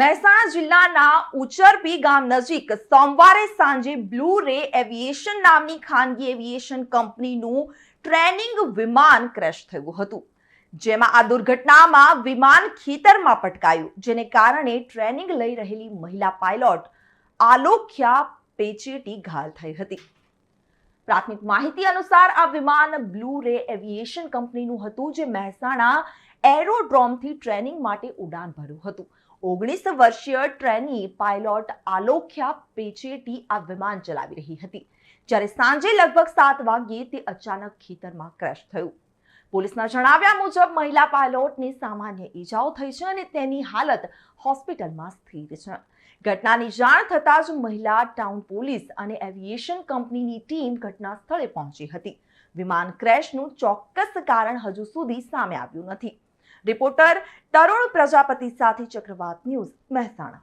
મહેસાણા જિલ્લાના ઉચરપી ગામ નજીક સોમવારે સાંજે બ્લુ રે એવિએશન નામની ખાનગી એવિએશન કંપનીનું ટ્રેનિંગ વિમાન ક્રેશ થયું હતું. જેમાં આ દુર્ઘટનામાં વિમાન ખેતરમાં પટકાયું, જેને કારણે ટ્રેનિંગ લઈ રહેલી મહિલા પાયલોટ આલોખ્યા પેચેટી ઘાલ થઈ હતી. પ્રાથમિક માહિતી અનુસાર આ વિમાન બ્લુ રે એવિએશન કંપનીનું હતું જે મહેસાણા એરોડ્રોમથી ટ્રેનિંગ માટે ઉડાન ભર્યું હતું. ઓગણીસ વર્ષીય ટ્રેની પાયલોટ આલોખ્યા પેચેટી આ વિમાન ચલાવી રહી હતી. જ્યારે સાંજે લગભગ સાત વાગ્યે તે અચાનક ખેતરમાં ક્રેશ થયું. પોલીસના જણાવ્યા મુજબ, મહિલા પાયલોટને સામાન્ય ઈજાઓ થઈ છે અને તેની હાલત હોસ્પિટલમાં સ્થિર છે. ઘટનાની જાણ થતાં જ મહિલા ટાઉન પોલીસ અને એવિએશન કંપનીની ટીમ ઘટના સ્થળે પહોંચી હતી. વિમાન ક્રેશનું ચોક્કસ કારણ હજુ સુધી સામે આવ્યું નથી. રિપોર્ટર તરુણ પ્રજાપતિ સાથે ચક્રવાત ન્યૂઝ મહેસાણા.